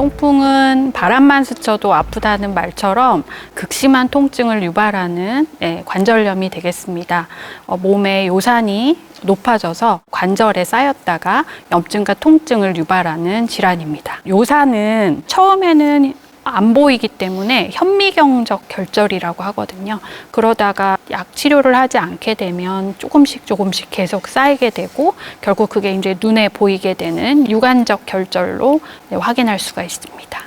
통풍은 바람만 스쳐도 아프다는 말처럼 극심한 통증을 유발하는 예, 관절염이 되겠습니다. 어, 몸의 요산이 높아져서 관절에 쌓였다가 염증과 통증을 유발하는 질환입니다. 요산은 처음에는 안 보이기 때문에 현미경적 결절이라고 하거든요. 그러다가 약 치료를 하지 않게 되면 조금씩 조금씩 계속 쌓이게 되고 결국 그게 이제 눈에 보이게 되는 유관적 결절로 네, 확인할 수가 있습니다.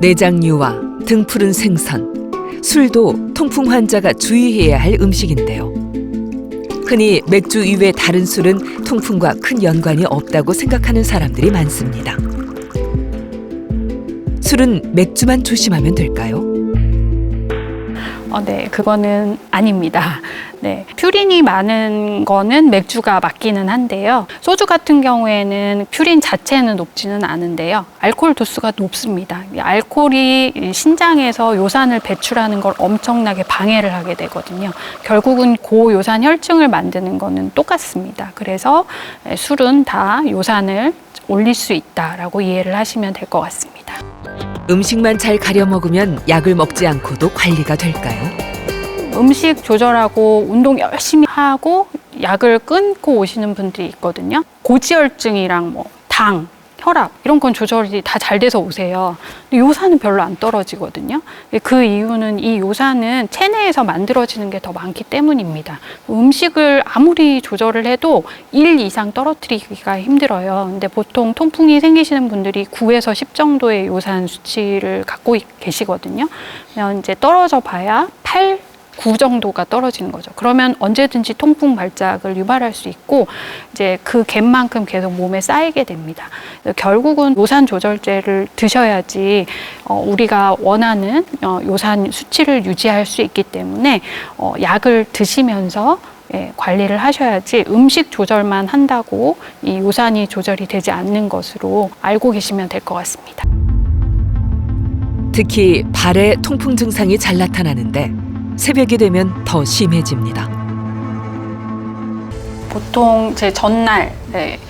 내장류와 등 푸른 생선, 술도 통풍 환자가 주의해야 할 음식인데요. 흔히 맥주 이외 다른 술은 통풍과 큰 연관이 없다고 생각하는 사람들이 많습니다. 술은 맥주만 조심하면 될까요? 어, 네, 그거는 아닙니다. 네, 퓨린이 많은 거는 맥주가 맞기는 한데요. 소주 같은 경우에는 퓨린 자체는 높지는 않은데요. 알코올 도수가 높습니다. 이 알코올이 이 신장에서 요산을 배출하는 걸 엄청나게 방해를 하게 되거든요. 결국은 고요산 혈증을 만드는 거는 똑같습니다. 그래서 에, 술은 다 요산을 올릴 수 있다라고 이해를 하시면 될 것 같습니다. 음식만 잘 가려 먹으면 약을 먹지 않고도 관리가 될까요? 음식 조절하고 운동 열심히 하고 약을 끊고 오시는 분들이 있거든요. 고지혈증이랑 뭐 당, 혈압 이런 건 조절이 다 잘 돼서 오세요. 근데 요산은 별로 안 떨어지거든요. 그 이유는 이 요산은 체내에서 만들어지는 게 더 많기 때문입니다. 음식을 아무리 조절을 해도 1 이상 떨어뜨리기가 힘들어요. 근데 보통 통풍이 생기시는 분들이 9에서 10 정도의 요산 수치를 갖고 있- 계시거든요. 그냥 이제 떨어져 봐야 8 9 정도가 떨어지는 거죠. 그러면 언제든지 통풍 발작을 유발할 수 있고 이제 그 갭만큼 계속 몸에 쌓이게 됩니다. 결국은 요산 조절제를 드셔야지 어, 우리가 원하는 어, 요산 수치를 유지할 수 있기 때문에 어, 약을 드시면서 예, 관리를 하셔야지 음식 조절만 한다고 이 요산이 조절이 되지 않는 것으로 알고 계시면 될 것 같습니다. 특히 발에 통풍 증상이 잘 나타나는데 새벽이 되면 더 심해집니다. 보통 제 전날 네,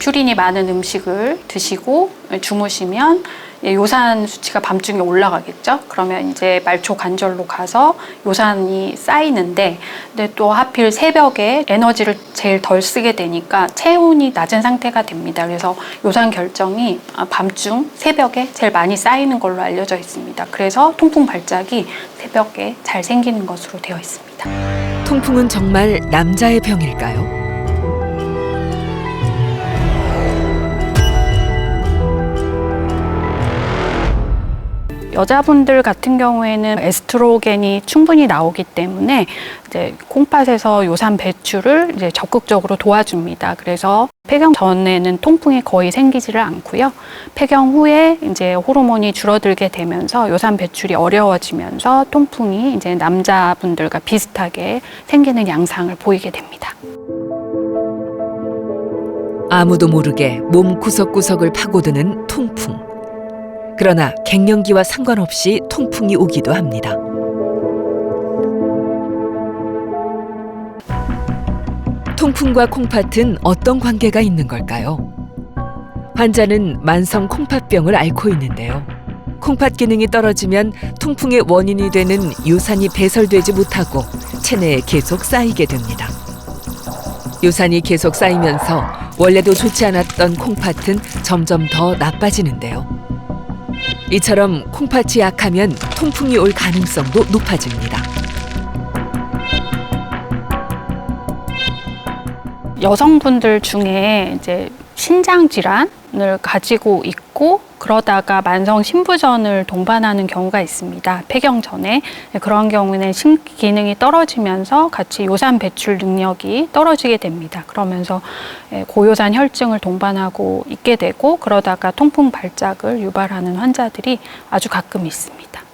퓨린이 많은 음식을 드시고 주무시면 예, 요산 수치가 밤중에 올라가겠죠. 그러면 이제 말초 관절로 가서 요산이 쌓이는데, 근데 또 하필 새벽에 에너지를 제일 덜 쓰게 되니까 체온이 낮은 상태가 됩니다. 그래서 요산 결정이 아, 밤중 새벽에 제일 많이 쌓이는 걸로 알려져 있습니다. 그래서 통풍 발작이 새벽에 잘 생기는 것으로 되어 있습니다. 통풍은 정말 남자의 병일까요? 여자분들 같은 경우에는 에스트로겐이 충분히 나오기 때문에 이제 콩팥에서 요산 배출을 이제 적극적으로 도와줍니다. 그래서 폐경 전에는 통풍이 거의 생기지를 않고요. 폐경 후에 이제 호르몬이 줄어들게 되면서 요산 배출이 어려워지면서 통풍이 이제 남자분들과 비슷하게 생기는 양상을 보이게 됩니다. 아무도 모르게 몸 구석구석을 파고드는 통풍. 그러나 갱년기와 상관없이 통풍이 오기도 합니다. 통풍과 콩팥은 어떤 관계가 있는 걸까요? 환자는 만성 콩팥병을 앓고 있는데요. 콩팥 기능이 떨어지면 통풍의 원인이 되는 요산이 배설되지 못하고 체내에 계속 쌓이게 됩니다. 요산이 계속 쌓이면서 원래도 좋지 않았던 콩팥은 점점 더 나빠지는데요. 이처럼 콩팥이 약하면 통풍이 올 가능성도 높아집니다. 여성분들 중에 이제 신장 질환을 가지고 있고 그러다가 만성 신부전을 동반하는 경우가 있습니다. 폐경 전에 네, 그런 경우는 심 기능이 떨어지면서 같이 요산 배출 능력이 떨어지게 됩니다. 그러면서 예, 고요산 혈증을 동반하고 있게 되고 그러다가 통풍 발작을 유발하는 환자들이 아주 가끔 있습니다.